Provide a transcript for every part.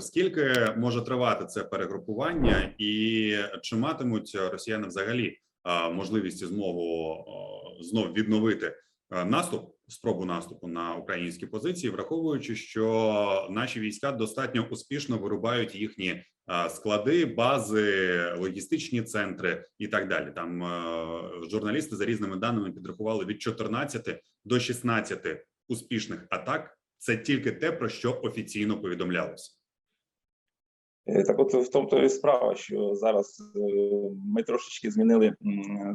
Скільки може тривати це перегрупування, і чи матимуть росіяни взагалі можливість і змогу знов відновити наступ, спробу наступу на українські позиції, враховуючи, що наші війська достатньо успішно вирубають їхні склади, бази, логістичні центри і так далі. Там журналісти за різними даними підрахували від 14 до 16 успішних атак. Це тільки те, про що офіційно повідомлялося. Е, Так, от в тому то і справа, що зараз е, ми трошечки змінили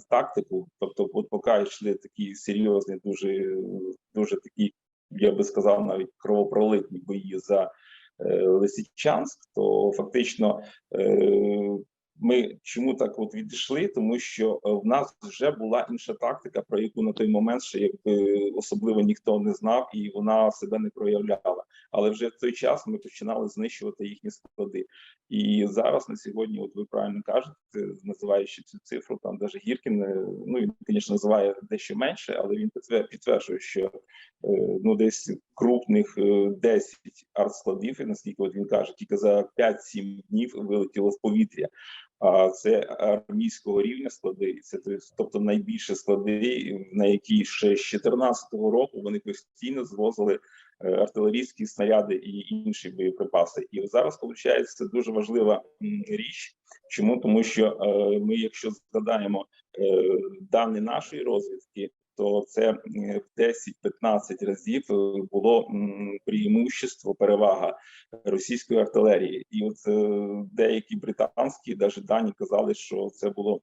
тактику. Тобто, от поки йшли такі серйозні, дуже дуже такі, я би сказав, навіть кровопролитні бої за е, Лисичанськ, то фактично ми чому так от відійшли? Тому що в нас вже була інша тактика, про яку на той момент ще якби особливо ніхто не знав, і вона себе не проявляла. Але вже в той час ми починали знищувати їхні склади. І зараз на сьогодні, от ви правильно кажете, називаючи цю цифру, там даже Гіркін, е, ну він, звісно, називає дещо менше, але він підтверджує, що е, ну десь крупних е, 10 артскладів, і наскільки от він каже, тільки за 5-7 днів вилетіло в повітря. А це армійського рівня склади, це тобто найбільше склади, на які ще з 2014 року вони постійно звозили е, артилерійські снаряди і інші боєприпаси. І зараз виходить дуже важлива річ. Чому тому, що е, ми, якщо згадаємо е, дані нашої розвідки, то це в 10-15 разів е, було преимущество, перевага російської артилерії, і от е, деякі британські навіть дані казали, що це було.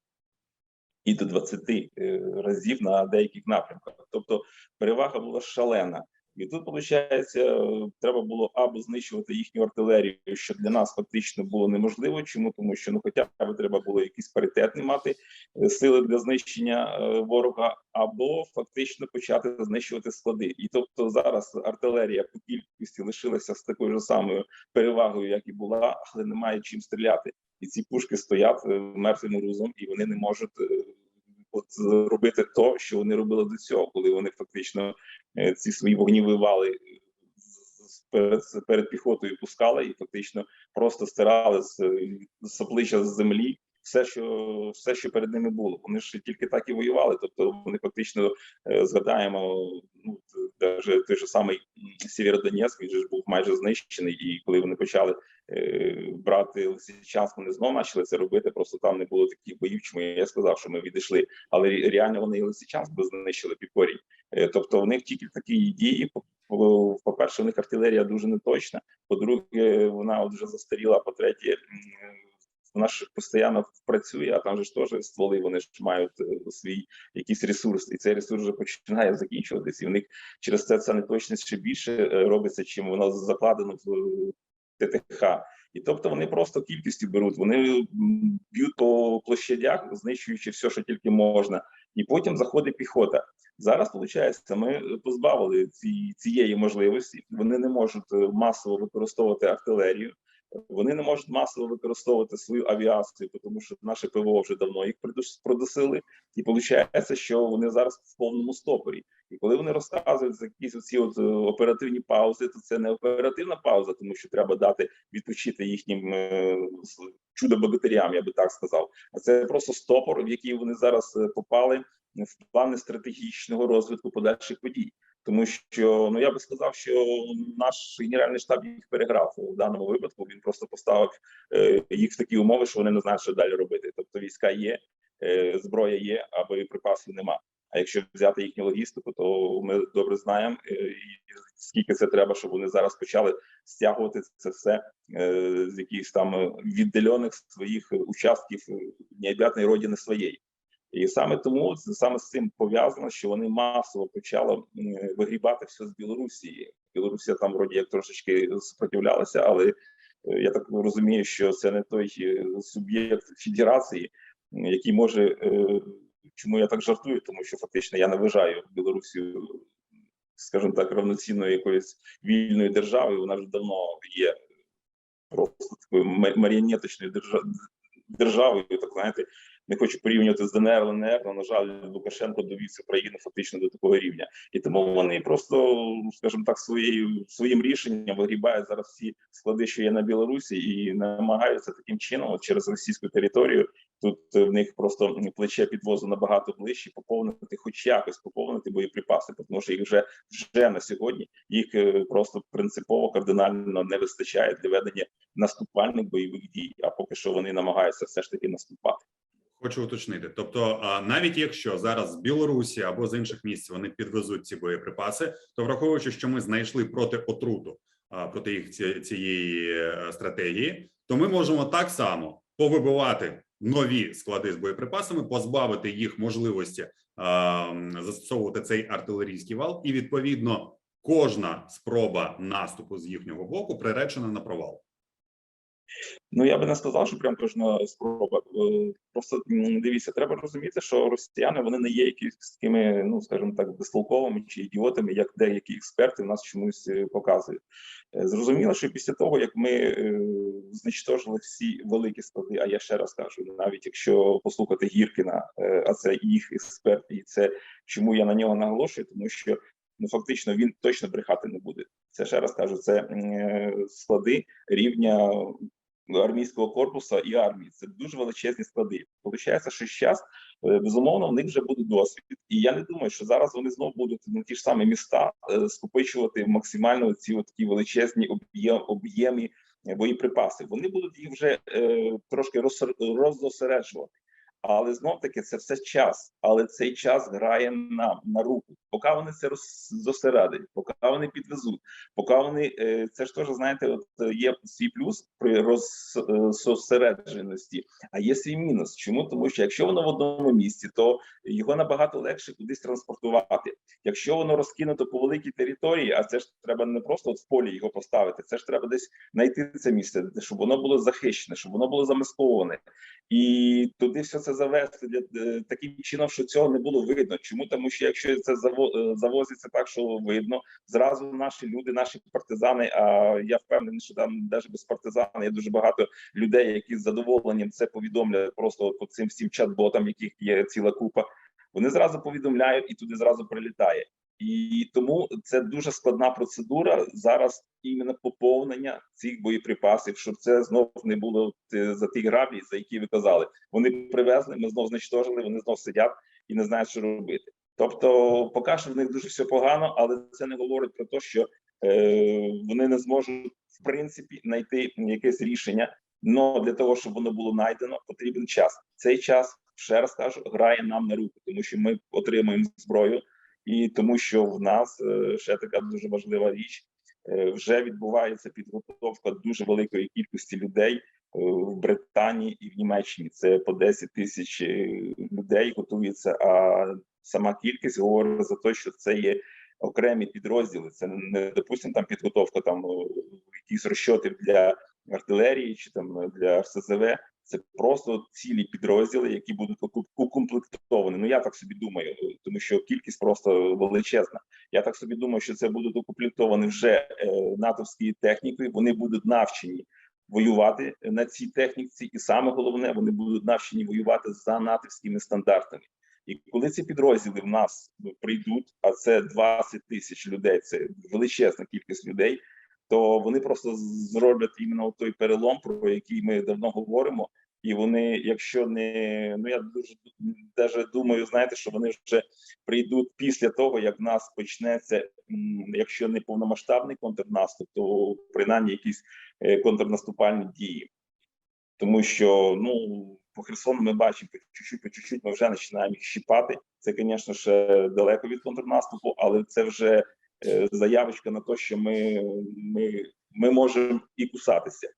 І до 20 е, разів на деяких напрямках, тобто перевага була шалена. І тут, виходить, треба було або знищувати їхню артилерію, що для нас фактично було неможливо. Чому тому, що ну, хоча б треба було якийсь паритетний мати е, сили для знищення е, ворога, або фактично почати знищувати склади. І тобто зараз артилерія по кількості лишилася з такою ж самою перевагою, як і була, але немає чим стріляти. І ці пушки стоять е, мертвим грузом, і вони не можуть. Е, От робити то, що вони робили до цього, коли вони фактично е, ці свої вогні вивали з- перед, перед піхотою пускали і фактично просто стирали з, з обличчя з землі все, що все, що перед ними було. Вони ж тільки так і воювали. Тобто вони фактично е, згадаємо, ну навіть той же самий Сєвєродонецьк, він же ж був майже знищений, і коли вони почали е, брати Лисичанськ, вони знову почали це робити. Просто там не було таких боїв, чому я сказав, що ми відійшли. Але реально вони і Лисичанськ би знищили під. Е, Тобто в них тільки такі дії. по- по- По-перше, у них артилерія дуже неточна. По-друге, вона от вже застаріла. По-третє, м, вона ж постійно працює, а там же ж теж стволи, вони ж мають е, свій якийсь ресурс, і цей ресурс вже починає закінчуватися. І в них через це ця неточність ще більше е, робиться, чим воно закладено в е, ТТХ. І тобто вони просто кількістю беруть, вони б'ють по площадях, знищуючи все, що тільки можна, і потім заходить піхота. Зараз виходить, ми позбавили ці, цієї можливості. Вони не можуть масово використовувати артилерію. Вони не можуть масово використовувати свою авіацію, тому що наше ПВО вже давно їх продусили, і виходить, що вони зараз в повному стопорі. І коли вони розказують за якісь оці от е, оперативні паузи, то це не оперативна пауза, тому що треба дати відпочити їхнім е, чудо богатирям, я би так сказав. А це просто стопор, в який вони зараз е, попали в плани стратегічного розвитку подальших подій. Тому що ну я би сказав, що наш генеральний штаб їх переграв у даному випадку. Він просто поставив е, їх в такі умови, що вони не знають, що далі робити. Тобто війська є, е, зброя є, а боєприпасів нема. А якщо взяти їхню логістику, то ми добре знаємо, е, скільки це треба, щоб вони зараз почали стягувати це все е, з якихось там віддалених своїх участків е, необ'ятної родини своєї. І саме тому саме з цим пов'язано, що вони масово почали вигрібати все з Білорусі. Білорусія там вроді як трошечки сопротивлялася, але е, я так розумію, що це не той е, суб'єкт федерації, який може. е, Чому я так жартую? Тому що фактично я не вважаю Білорусію, скажімо так, равноцінною якоюсь вільною державою. Вона вже давно є просто такою ма- маріонеточною державою. Так знаєте, не хочу порівнювати з ДНР, ЛНР, але, на жаль, Лукашенко довів цю країну фактично до такого рівня, і тому вони просто, скажімо так, своєю своїм рішенням вигрібають зараз всі склади, що є на Білорусі, і намагаються таким чином, через російську територію. Тут е, в них просто плече підвозу набагато ближче, поповнити, хоч якось поповнити боєприпаси, тому що їх вже вже на сьогодні їх е, просто принципово кардинально не вистачає для ведення наступальних бойових дій. А поки що вони намагаються все ж таки наступати. Хочу уточнити. Тобто, навіть якщо зараз з Білорусі або з інших місць вони підвезуть ці боєприпаси, то враховуючи, що ми знайшли проти отруту проти їх цієї е, стратегії, то ми можемо так само повибивати нові склади з боєприпасами, позбавити їх можливості застосовувати цей артилерійський вал, і відповідно кожна спроба наступу з їхнього боку приречена на провал. Ну я би не сказав, що прям кожна спроба. Е, Просто дивіться, треба розуміти, що росіяни вони не є якісь такими, ну скажімо так, безтолковими чи ідіотами, як деякі експерти нас чомусь е, показують. Е, Зрозуміло, що після того, як ми знищтожили всі великі склади, а я ще раз кажу, навіть якщо послухати Гіркіна, а це їх експерт, і це чому я на нього наголошую, тому що ну фактично він точно брехати не буде. Це ще раз кажу, це е, склади рівня армійського корпусу і армії. Це дуже величезні склади. Получається, що зараз безумовно в них вже буде досвід, і я не думаю, що зараз вони знову будуть на ті ж самі міста е, скопичувати максимально ці такі величезні об'єм об'єми е, боєприпасів. Вони будуть їх вже е, трошки розсер- роззосереджувати. Але знов таки це все час. Але цей час грає нам на руку. Поки вони це роззосередять, поки вони підвезуть, поки вони е, це ж теж знаєте, от е, є свій плюс при розсосередженості, а є свій мінус. Чому тому, що якщо воно в одному місці, то його набагато легше кудись транспортувати. Якщо воно розкинуто по великій території, а це ж треба не просто от в полі його поставити, це ж треба десь знайти це місце, щоб воно було захищене, щоб воно було замасковане, і туди все це завести для е, таким чином, що цього не було видно. Чому тому, що якщо це е, завозиться так, що видно, зразу наші люди, наші партизани. А я впевнений, що там навіть без партизан є дуже багато людей, які з задоволенням це повідомляють просто по цим всім чат-ботам, яких є ціла купа. Вони зразу повідомляють і туди зразу прилітає. І тому це дуже складна процедура зараз іменно поповнення цих боєприпасів, щоб це знов не було е, за ті граблі, за які ви казали. Вони привезли, ми знов знищтожили, вони знов сидять і не знають, що робити. Тобто, поки що в них дуже все погано, але це не говорить про те, що е, вони не зможуть в принципі знайти якесь рішення. Но для того, щоб воно було знайдено, потрібен час. Цей час ще раз кажу, грає нам на руку, тому що ми отримуємо зброю, і тому що в нас е, ще така дуже важлива річ. е, Вже відбувається підготовка дуже великої кількості людей е, в Британії і в Німеччині. Це по 10 тисяч людей готується. А сама кількість говорить за те, що це є окремі підрозділи. Це не допустимо там підготовка там якісь розчотів для артилерії чи там для РСЗВ. Це просто цілі підрозділи, які будуть укомплектовані. Ну я так собі думаю, тому що кількість просто величезна. Я так собі думаю, що це будуть укомплектовані вже е, натовською технікою. Вони будуть навчені воювати на цій техніці, і саме головне, вони будуть навчені воювати за натовськими стандартами. І коли ці підрозділи в нас прийдуть, а це 20 тисяч людей, це величезна кількість людей, то вони просто зроблять іменно той перелом, про який ми давно говоримо. І вони, якщо не ну я дуже даже думаю, знаєте, що вони вже прийдуть після того, як в нас почнеться, якщо не повномасштабний контрнаступ, то принаймні якісь е, контрнаступальні дії. Тому що ну по Херсону ми бачимо по чуть-чуть, по чуть-чуть ми вже починаємо їх щіпати. Це, звісно, ще далеко від контрнаступу, але це вже заявочка на те, що ми, ми, ми можемо і кусатися.